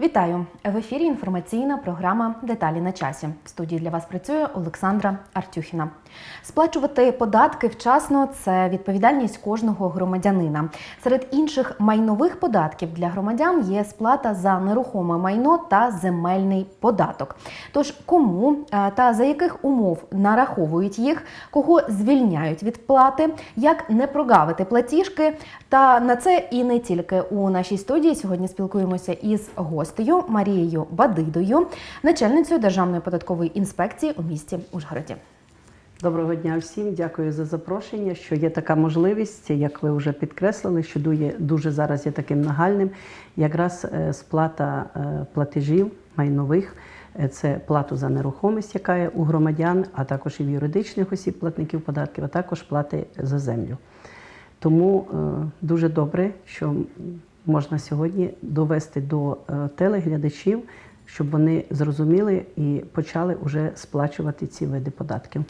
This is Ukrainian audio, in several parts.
Вітаю в ефірі. Інформаційна програма Деталі на часі. В студії для вас працює Олександра Артюхіна. Сплачувати податки вчасно це відповідальність кожного громадянина. Серед інших майнових податків для громадян є сплата за нерухоме майно та земельний податок. Тож кому е, та за яких умов нараховують їх, кого звільняють від плати, як не прогавити платіжки. Та на це і не тільки у нашій студії сьогодні спілкуємося із гостею Марією Бадидою, начальницею Державної податкової інспекції у місті Ужгороді. Доброго дня всім, дякую за запрошення. Що є така можливість, як ви вже підкреслили, що дує дуже зараз є таким нагальним. Якраз е, сплата е, платежів майнових. Е, Це плату за нерухомість, яка є у громадян, а також і в юридичних осіб платників податків, а також плати за землю. Тому е, дуже добре, що можна сьогодні довести до е, телеглядачів, щоб вони зрозуміли і почали вже сплачувати ці види податків.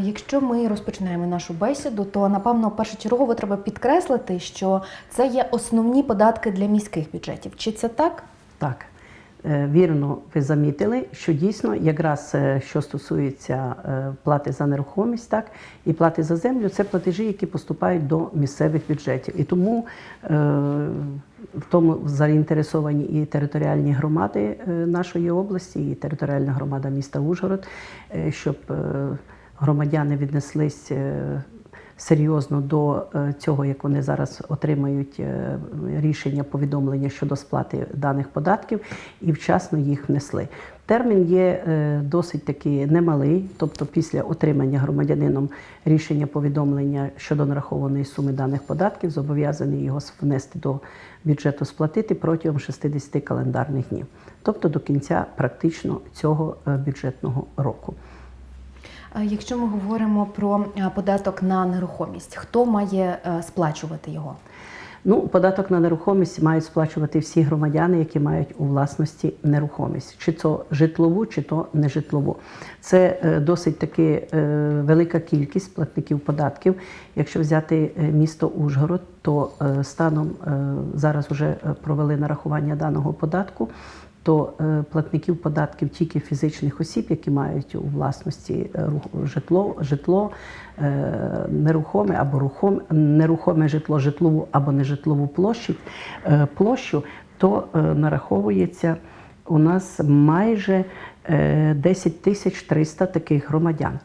Якщо ми розпочинаємо нашу бесіду, то напевно першочергово треба підкреслити, що це є основні податки для міських бюджетів. Чи це так? Так, вірно, ви замітили, що дійсно, якраз е, що стосується е, плати за нерухомість, так і плати за землю, це платежі, які поступають до місцевих бюджетів. І тому е, в тому заінтересовані і територіальні громади е, нашої області, і територіальна громада міста Ужгород, е, щоб е, громадяни віднеслись. Серйозно до е, цього, як вони зараз отримають е, рішення повідомлення щодо сплати даних податків, і вчасно їх внесли. Термін є е, досить таки немалий, тобто після отримання громадянином рішення повідомлення щодо нарахованої суми даних податків, зобов'язаний його внести до бюджету сплатити протягом 60 календарних днів, тобто до кінця практично цього бюджетного року. Якщо ми говоримо про податок на нерухомість, хто має е, сплачувати його? Ну, податок на нерухомість мають сплачувати всі громадяни, які мають у власності нерухомість, чи то житлову, чи то нежитлову. Це е, досить таки е, велика кількість платників податків. Якщо взяти місто Ужгород, то станом зараз вже провели нарахування даного податку. То е, платників податків тільки фізичних осіб, які мають у власності е, житло, житло е, нерухоме або рухоме, нерухоме житло, житлову або нежитлову площу, площу, то нараховується у нас майже е, 10 тисяч 300 таких громадян.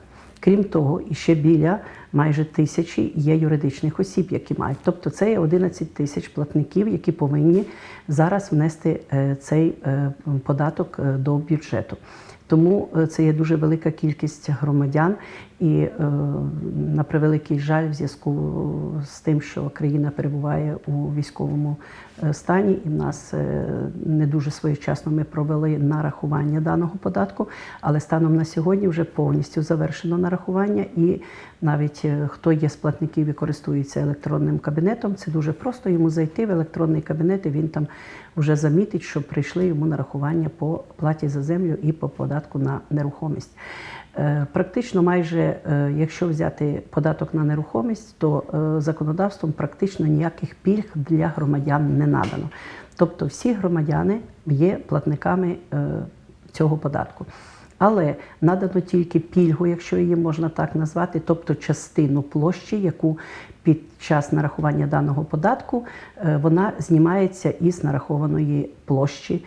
Крім того, і ще біля майже тисячі є юридичних осіб, які мають. Тобто це є 11 тисяч платників, які повинні зараз внести е, цей е, податок е, до бюджету. Тому це є дуже велика кількість громадян, і е, на превеликий жаль, в зв'язку з тим, що країна перебуває у військовому е, стані, і в нас е, не дуже своєчасно ми провели нарахування даного податку. Але станом на сьогодні вже повністю завершено нарахування, і навіть хто є з платників і користується електронним кабінетом, це дуже просто йому зайти в електронний кабінет, і він там вже замітить, що прийшли йому нарахування по платі за землю і по податку на нерухомість. Е, Практично, майже е, якщо взяти податок на нерухомість, то е, законодавством практично ніяких пільг для громадян не надано. Тобто всі громадяни є платниками цього податку. Але надано тільки пільгу, якщо її можна так назвати, тобто частину площі, яку під час нарахування даного податку вона знімається із нарахованої площі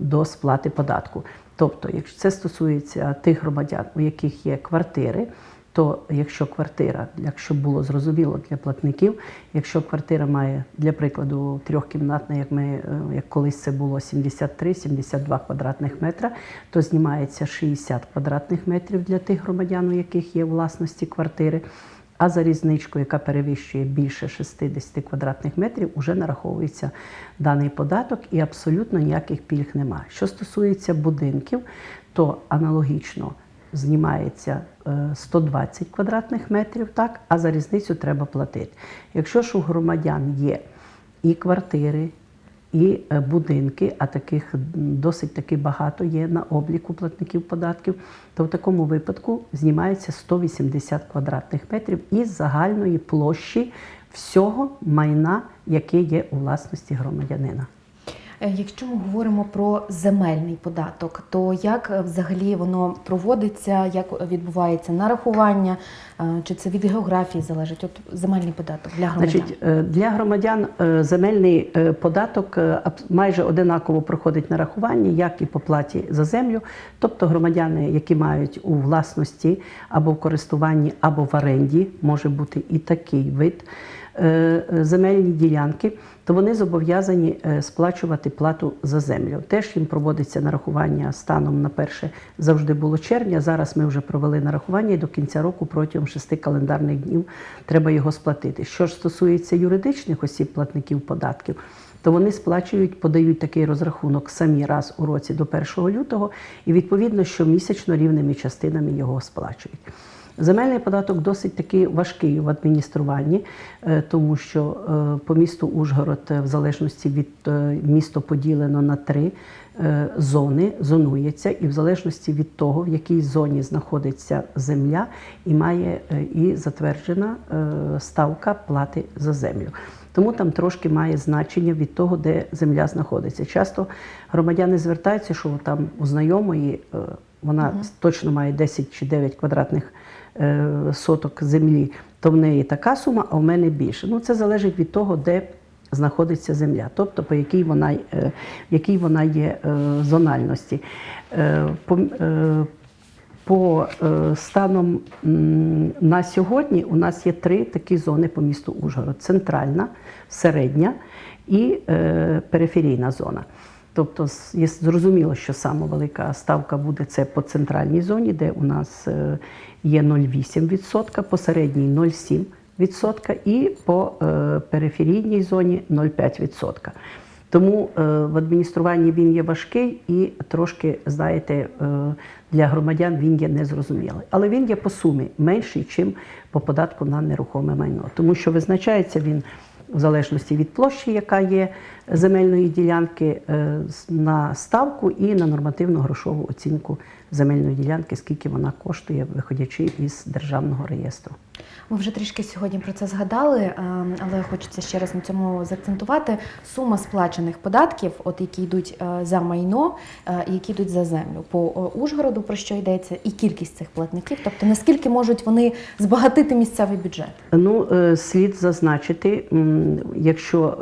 до сплати податку. Тобто, якщо це стосується тих громадян, у яких є квартири, то якщо квартира, якщо було зрозуміло для платників, якщо квартира має, для прикладу, трьохкімнатна, як ми е, як колись це було 73-72 квадратних метра, то знімається 60 квадратних метрів для тих громадян, у яких є власності квартири. А за різничку, яка перевищує більше 60 квадратних метрів, вже нараховується даний податок і абсолютно ніяких пільг немає. Що стосується будинків, то аналогічно знімається е, 120 квадратних метрів, так, а за різницю треба платити. Якщо ж у громадян є і квартири, і е, будинки, а таких досить таки багато є на обліку платників податків, то в такому випадку знімається 180 квадратних метрів із загальної площі всього майна, яке є у власності громадянина. Е, Якщо ми говоримо про земельний податок, то як е, взагалі воно проводиться, як відбувається нарахування, Е, чи це від географії залежить? От земельний податок для громадян. Значить, для громадян земельний податок майже одинаково проходить нарахування, як і по платі за землю. Тобто громадяни, які мають у власності або в користуванні, або в оренді, може бути і такий вид земельні ділянки, то вони зобов'язані е, сплачувати плату за землю. Теж їм проводиться нарахування станом на перше завжди було червня. Зараз ми вже провели нарахування і до кінця року протягом шести календарних днів треба його сплатити. Що ж стосується юридичних осіб, платників податків, то вони сплачують, подають такий розрахунок самі раз у році до 1 лютого, і відповідно щомісячно рівними частинами його сплачують. Земельний податок досить таки важкий в адмініструванні, е, тому що е, по місту Ужгород, е, в залежності від місто поділено на три зони, зонується, і в залежності від того, в якій зоні знаходиться земля, і має і затверджена ставка плати за землю. Тому там трошки має значення від того, де земля знаходиться. Часто громадяни звертаються, що там у знайомої вона точно має 10 чи 9 квадратних соток землі, то в неї така сума, а в мене більше. Ну це залежить від того, де знаходиться земля, тобто по якій вона, е, якій вона є е, зональності. Е, по, е, по е, станом на сьогодні у нас є три такі зони по місту Ужгород: центральна, середня і е, периферійна зона. Тобто, є зрозуміло, що саме велика ставка буде це по центральній зоні, де у нас е, є 0,8%, по середній 0,7% і по е, периферійній зоні 0,5%. Тому е, в адмініструванні він є важкий і трошки, знаєте, для громадян він є незрозумілий. Але він є по сумі менший, ніж по податку на нерухоме майно. Тому що визначається він в залежності від площі, яка є земельної ділянки, е, на ставку і на нормативну грошову оцінку земельної ділянки, скільки вона коштує, виходячи із державного реєстру. Ми вже трішки сьогодні про це згадали, е, але хочеться ще раз на цьому заакцентувати. Сума сплачених податків, от які йдуть е, за майно, е, які йдуть за землю по Ужгороду, про що йдеться, і кількість цих платників, тобто наскільки можуть вони збагатити місцевий бюджет. Ну, слід зазначити, якщо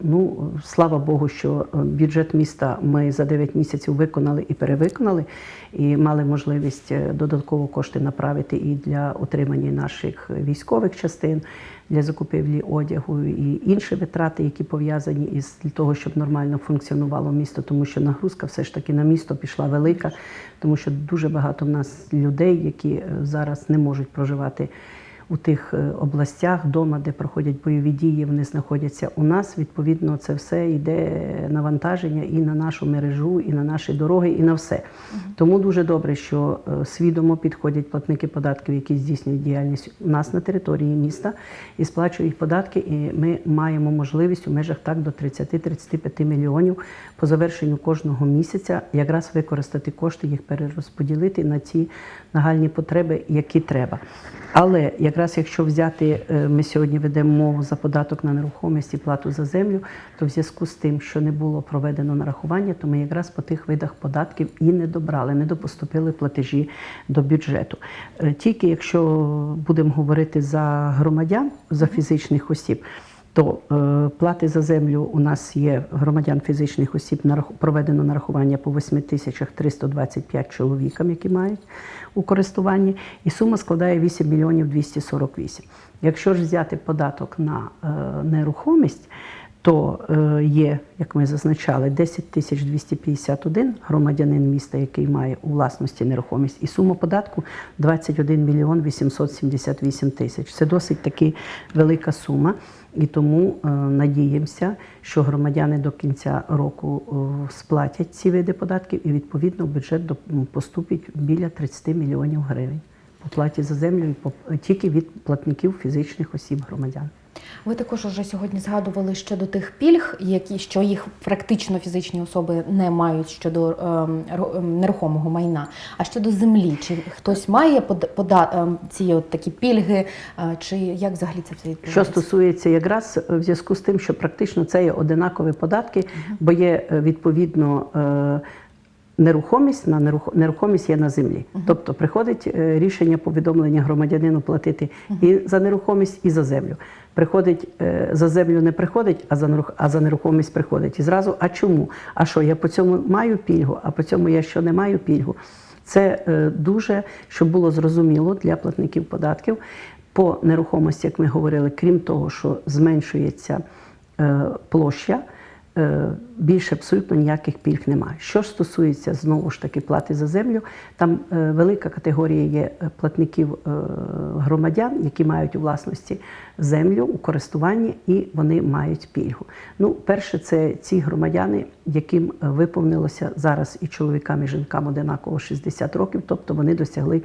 ну слава Богу, що бюджет міста ми за 9 місяців виконали і перевиконали, і мали можливість додатково кошти направити і для утримання наших військових частин, для закупівлі одягу і інші витрати, які пов'язані із того, щоб нормально функціонувало місто, тому що нагрузка все ж таки на місто пішла велика, тому що дуже багато в нас людей, які е, зараз не можуть проживати у тих е, областях дома, де проходять бойові дії, вони знаходяться у нас. Відповідно, це все йде навантаження і на нашу мережу, і на наші дороги, і на все. Тому дуже добре, що е, свідомо підходять платники податків, які здійснюють діяльність у нас на території міста і сплачують податки. І ми маємо можливість у межах так до 30-35 мільйонів по завершенню кожного місяця якраз використати кошти, їх перерозподілити на ті нагальні потреби, які треба. Але якраз якщо взяти, е, ми сьогодні ведемо мову за податок на нерухомість і плату за землю, то в зв'язку з тим, що не було проведено нарахування, то ми якраз по тих видах податків і не добрали, не допоступили платежі до бюджету. Е, Тільки якщо будемо говорити за громадян, за фізичних осіб. То е, плати за землю у нас є громадян фізичних осіб проведено нарахування по 8 тисячах 325 чоловікам, які мають у користуванні, і сума складає 8 мільйонів 248. Якщо ж взяти податок на е, нерухомість, то е, є, як ми зазначали, 10 тисяч 251 громадянин міста, який має у власності нерухомість, і сума податку 21 мільйон 878 тисяч. Це досить таки велика сума. І тому е, надіємося, що громадяни до кінця року е, сплатять ці види податків, і відповідно в бюджет поступить біля 30 мільйонів гривень по платі за землю і тільки від платників фізичних осіб громадян. Ви також уже сьогодні згадували щодо тих пільг, які що їх практично фізичні особи не мають щодо ем, нерухомого майна. А щодо землі, чи хтось має пода, пода- ем, ці от такі пільги, е, чи як взагалі це все відбувається? Що стосується якраз е, в зв'язку з тим, що практично це є одинакові податки, бо є е, відповідно е, нерухомість на нерух- нерухомість є на землі. Тобто приходить е, рішення повідомлення громадянину платити і за нерухомість, і за землю. Приходить е, за землю не приходить, а за нерух- а за нерухомість приходить. І зразу, а чому? А що я по цьому маю пільгу, а по цьому я що не маю пільгу? Це е, дуже, щоб було зрозуміло для платників податків. По нерухомості, як ми говорили, крім того, що зменшується площа, більше абсолютно ніяких пільг немає. Що ж стосується знову ж таки плати за землю, там е, велика категорія є е, платників е, громадян, які мають у власності землю у користуванні, і вони мають пільгу. Ну, перше, це ці громадяни, яким е, виповнилося зараз і чоловікам, і жінкам одинаково 60 років, тобто вони досягли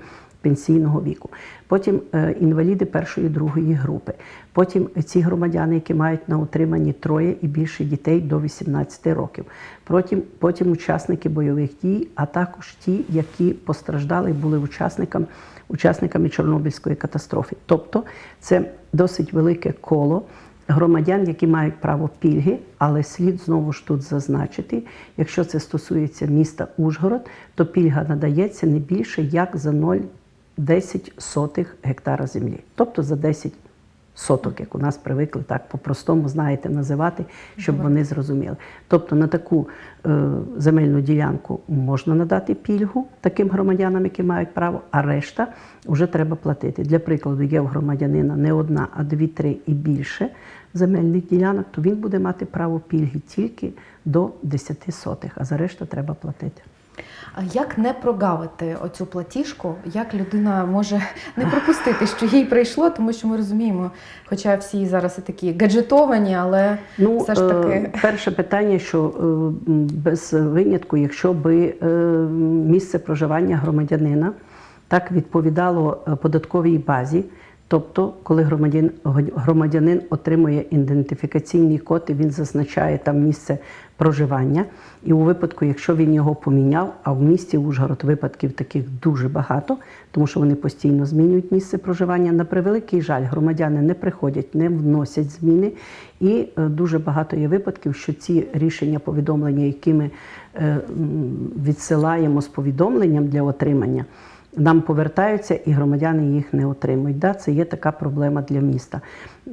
пенсійного віку. Потім е, інваліди першої другої групи. Потім ці громадяни, які мають на утриманні троє і більше дітей до 18 років. Потім, потім учасники бойових дій, а також ті, які постраждали і були учасниками, учасниками Чорнобильської катастрофи. Тобто це досить велике коло громадян, які мають право пільги, але слід знову ж тут зазначити, якщо це стосується міста Ужгород, то пільга надається не більше як за 0,10 сотих гектара землі, тобто за 10 соток, як у нас привикли так по-простому, знаєте, називати, щоб вони зрозуміли. Тобто на таку е, земельну ділянку можна надати пільгу таким громадянам, які мають право, а решта вже треба платити. Для прикладу, є в громадянина не одна, а дві-три і більше земельних ділянок, то він буде мати право пільги тільки до 10 сотих, а за решту треба платити. А як не прогавити оцю платіжку? Як людина може не пропустити, що їй прийшло, тому що ми розуміємо, хоча всі зараз і такі гаджетовані, але Ну, все ж таки е, перше питання, що е, без винятку, якщо би е, місце проживання громадянина так відповідало податковій базі, тобто, коли громадян, громадянин отримує ідентифікаційний код, і він зазначає там місце проживання, і у випадку, якщо він його поміняв, а в місті Ужгород випадків таких дуже багато, тому що вони постійно змінюють місце проживання. На превеликий жаль, громадяни не приходять, не вносять зміни. І е, дуже багато є випадків, що ці рішення повідомлення, які ми е, відсилаємо з повідомленням для отримання, нам повертаються і громадяни їх не отримують. Да, це є така проблема для міста.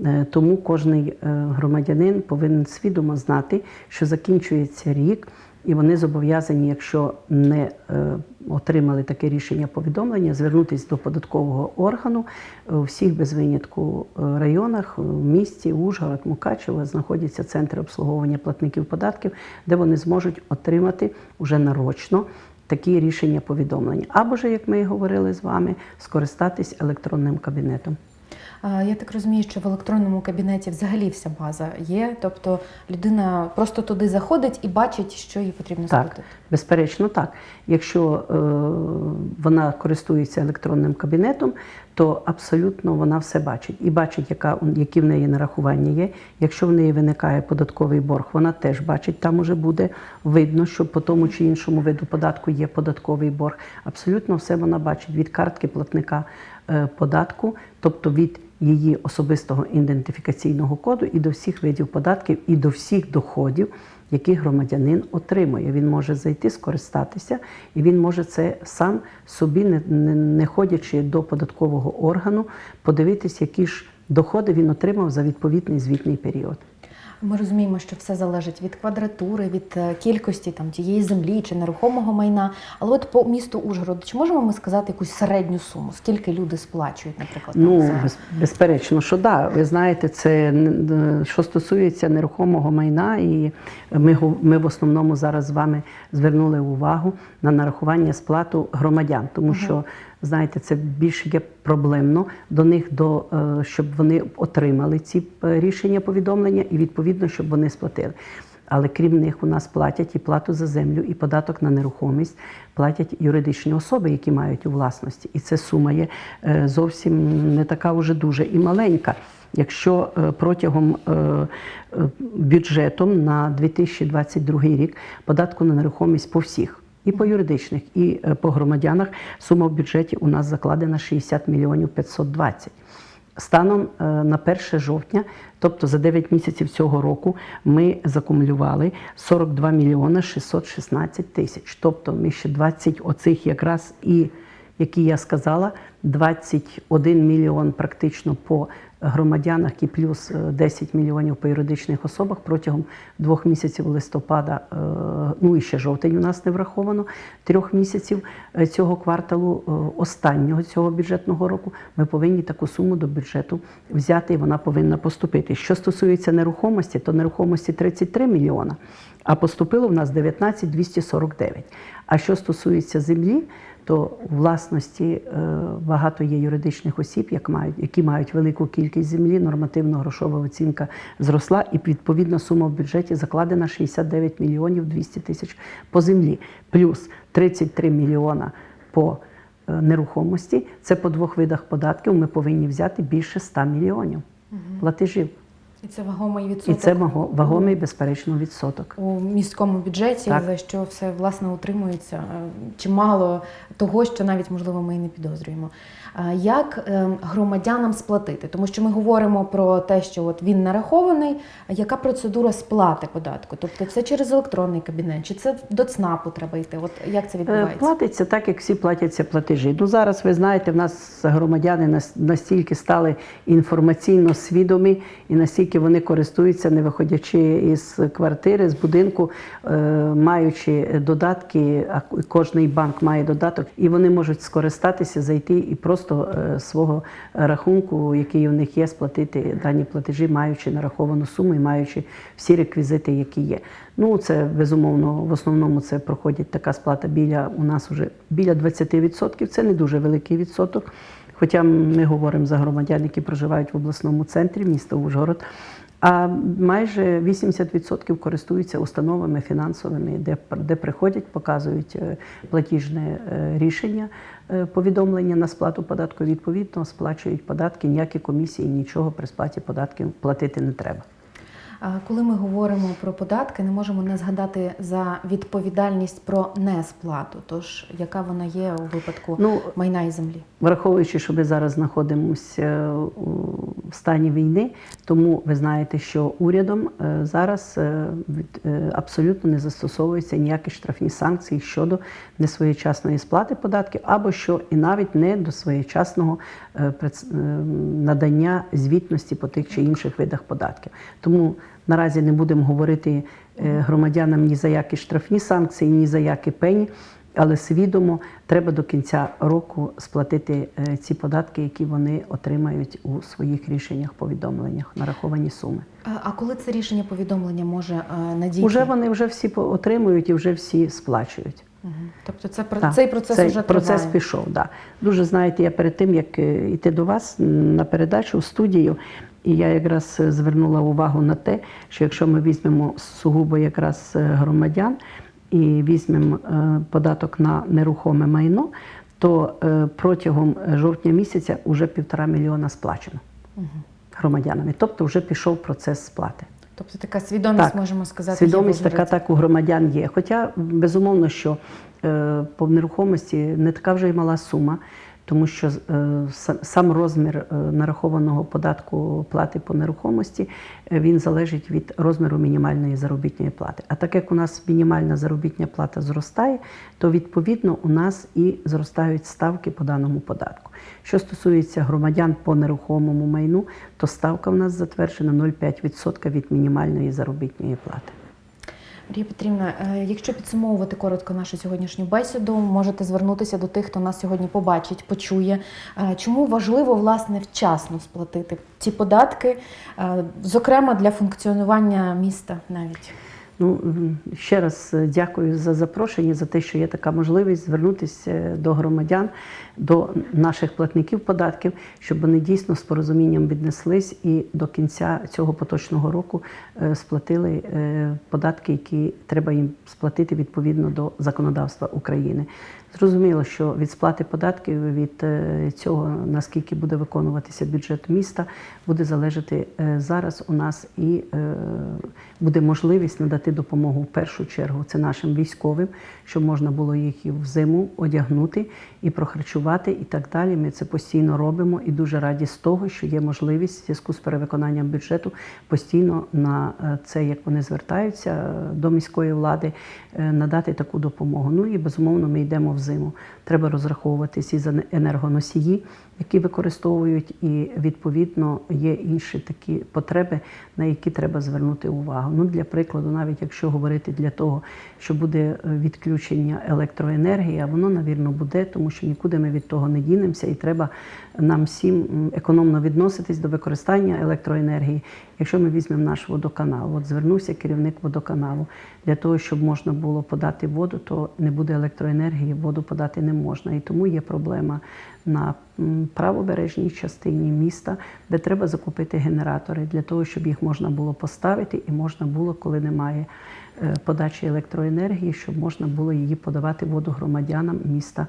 Е, Тому е, громадянин повинен свідомо знати, що закінчується рік, і вони зобов'язані, якщо не е, отримали таке рішення повідомлення, звернутися до податкового органу у всіх без винятку е, районах в місті Ужгород, Мукачево знаходяться центри обслуговування платників податків, де вони зможуть отримати уже нарочно такі рішення повідомлення. Або ж, як ми і говорили з вами, скористатись електронним кабінетом. Я так розумію, що в електронному кабінеті взагалі вся база є. Тобто людина просто туди заходить і бачить, що їй потрібно Так, сплатити. безперечно, так. Якщо е, вона користується електронним кабінетом, то абсолютно вона все бачить. І бачить, яка, які в неї нарахування є. Якщо в неї виникає податковий борг, вона теж бачить, там уже буде видно, що по тому чи іншому виду податку є податковий борг. Абсолютно все вона бачить від картки платника е, податку, тобто від її особистого ідентифікаційного коду і до всіх видів податків, і до всіх доходів, які громадянин отримує. Він може зайти, скористатися, і він може це сам собі, не, не, не ходячи до податкового органу, подивитись, які ж доходи він отримав за відповідний звітний період. Ми розуміємо, що все залежить від квадратури, від е, кількості там тієї землі чи нерухомого майна. Але от по місту Ужгород, чи можемо ми сказати якусь середню суму? Скільки люди сплачують, наприклад, Ну, за- без, безперечно, що да. Ви знаєте, це що стосується нерухомого майна, і ми, ми в основному зараз з вами звернули увагу на нарахування сплату громадян, тому що знаєте, це більш є проблемно до них, до е, щоб вони отримали ці е, рішення повідомлення і відповідно, щоб вони сплатили. Але крім них у нас платять і плату за землю, і податок на нерухомість, платять юридичні особи, які мають у власності. І це сума є е, зовсім не така вже дуже і маленька. Якщо протягом бюджетом на 2022 рік податку на нерухомість по всіх. І по юридичних, і е, по громадянах сума в бюджеті у нас закладена 60 мільйонів 520. Станом е, на 1 жовтня, тобто за 9 місяців цього року, ми закумулювали 42 мільйони 616 тисяч. Тобто ми ще 20 оцих якраз і, які я сказала, 21 мільйон практично по громадянах і плюс е, 10 мільйонів по юридичних особах протягом двох місяців листопада, е, ну і ще жовтень у нас не враховано, трьох місяців е, цього кварталу, е, останнього цього бюджетного року, ми повинні таку суму до бюджету взяти, і вона повинна поступити. Що стосується нерухомості, то нерухомості 33 мільйона, а поступило в нас 19 249. А що стосується землі, то у власності е, багато є юридичних осіб, як мають, які мають велику кількість землі, нормативно-грошова оцінка зросла, і відповідна сума в бюджеті закладена 69 мільйонів 200 тисяч по землі, плюс 33 мільйона по е, нерухомості. Це по двох видах податків ми повинні взяти більше 100 мільйонів платежів. І це вагомий відсоток. І це вагомий, безперечно, відсоток. у міському бюджеті, Так. за що все власне утримується е, чимало того, що навіть можливо ми і не підозрюємо. Як е, громадянам сплатити? Тому що ми говоримо про те, що от він нарахований. Яка процедура сплати податку? Тобто це через електронний кабінет, чи це до ЦНАПу треба йти? От як це Е, відбувається? Платиться так, як всі платяться платежі. Ну зараз ви знаєте, в нас громадяни настільки стали інформаційно свідомі і настільки вони користуються, не виходячи із квартири, з будинку, е, маючи додатки, а кожний банк має додаток, і вони можуть скористатися, зайти і просто е, свого рахунку, який у них є, сплатити дані платежі, маючи нараховану суму і маючи всі реквізити, які є. Ну, це безумовно, в основному це проходить така сплата біля у нас вже біля 20%. Це не дуже великий відсоток. Хоча ми говоримо за громадян, які проживають в обласному центрі міста Ужгород. А майже 80% користуються установами фінансовими, де, де приходять, показують е, платіжне е, рішення, е, повідомлення на сплату податку. Відповідно, сплачують податки, ніякі комісії, нічого при сплаті податків платити не треба. Коли ми говоримо про податки, не можемо не згадати за відповідальність про несплату. Тож яка вона є у випадку Ну, майна і землі? Враховуючи, що ми зараз знаходимося в стані війни, тому ви знаєте, що урядом е, зараз е, е, абсолютно не застосовуються ніякі штрафні санкції щодо несвоєчасної сплати податків, або що і навіть не до своєчасного е, е, надання звітності по тих чи інших видах податків. Тому наразі не будемо говорити е, громадянам ні за які штрафні санкції, ні за які пені. Але свідомо треба до кінця року сплатити е, ці податки, які вони отримають у своїх рішеннях, повідомленнях, нараховані суми. А- коли це рішення повідомлення може е, надійти? Уже вони вже всі отримують і вже всі сплачують. Мгм. Тобто це Так, цей процес цей вже процес триває. пішов. Да. Дуже знаєте, я перед тим як йти до вас на передачу в студію, і я якраз е, звернула увагу на те, що якщо ми візьмемо сугубо якраз е, громадян і візьмемо е, податок на нерухоме майно, то протягом жовтня місяця вже півтора мільйона сплачено громадянами. Тобто вже пішов процес сплати. Тобто така свідомість, Так. можемо сказати, Свідомість така так у громадян є. Хоча безумовно, що е, по нерухомості не така вже й мала сума, тому що е, сам розмір е, нарахованого податку плати по нерухомості е, він залежить від розміру мінімальної заробітної плати. А так як у нас мінімальна заробітня плата зростає, то відповідно у нас і зростають ставки по даному податку. Що стосується громадян по нерухомому майну, то ставка в нас затверджена 0,5% від мінімальної заробітної плати. Марія Петрівна, е, якщо підсумовувати коротко нашу сьогоднішню бесіду, можете звернутися до тих, хто нас сьогодні побачить, почує. Е, Чому важливо власне вчасно сплатити ці податки, е, зокрема для функціонування міста навіть? Ну, ще раз е, дякую за запрошення, за те, що є така можливість звернутися до громадян, до наших платників податків, щоб вони дійсно з порозумінням віднеслись і до кінця цього поточного року е, сплатили е, податки, які треба їм сплатити відповідно до законодавства України. Зрозуміло, що від сплати податків від е, цього, наскільки буде виконуватися бюджет міста, буде залежати е, зараз у нас і е, буде можливість надати допомогу в першу чергу це нашим військовим, щоб можна було їх і в одягнути і прохарчувати, і так далі. Ми це постійно робимо і дуже раді з того, що є можливість в зв'язку з перевиконанням бюджету постійно на це, як вони звертаються до міської влади, надати таку допомогу. Ну і безумовно, ми йдемо в зиму. Треба розраховуватись і за енергоносії, які використовують, і відповідно є інші такі потреби, на які треба звернути увагу. Ну для прикладу, навіть якщо говорити для того, що буде е, відключення електроенергії, воно навірно буде, тому що нікуди ми від того не дінемося, і треба нам всім економно відноситись до використання електроенергії. Якщо ми візьмемо наш водоканал, от звернувся керівник водоканалу для того, щоб можна було подати воду, то не буде електроенергії, воду подати не можна. І тому є проблема на правобережній частині міста, де треба закупити генератори для того, щоб їх можна було поставити, і можна було, коли немає е, подачі електроенергії, щоб можна було її подавати воду громадянам міста.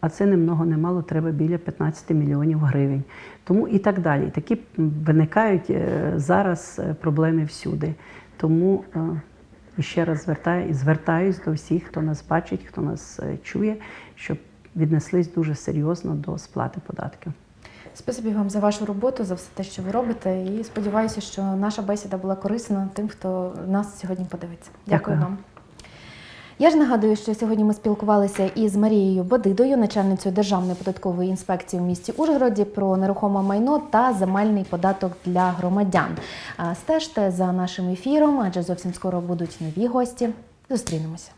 А це не много не мало, треба біля 15 мільйонів гривень. Тому і так далі. Такі виникають е, зараз е, проблеми всюди. Тому і ще раз звертаю, звертаюсь до всіх, хто нас бачить, хто нас е, чує, щоб віднеслись дуже серйозно до сплати податків. Спасибі вам за вашу роботу, за все те, що ви робите. І сподіваюся, що наша бесіда була корисна тим, хто нас сьогодні подивиться. Дякую, Дякую. вам. Я ж нагадую, що сьогодні ми спілкувалися із Марією Бодидою, начальницею Державної податкової інспекції у місті Ужгороді, про нерухоме майно та земельний податок для громадян. Стежте за нашим ефіром, адже зовсім скоро будуть нові гості. Зустрінемося.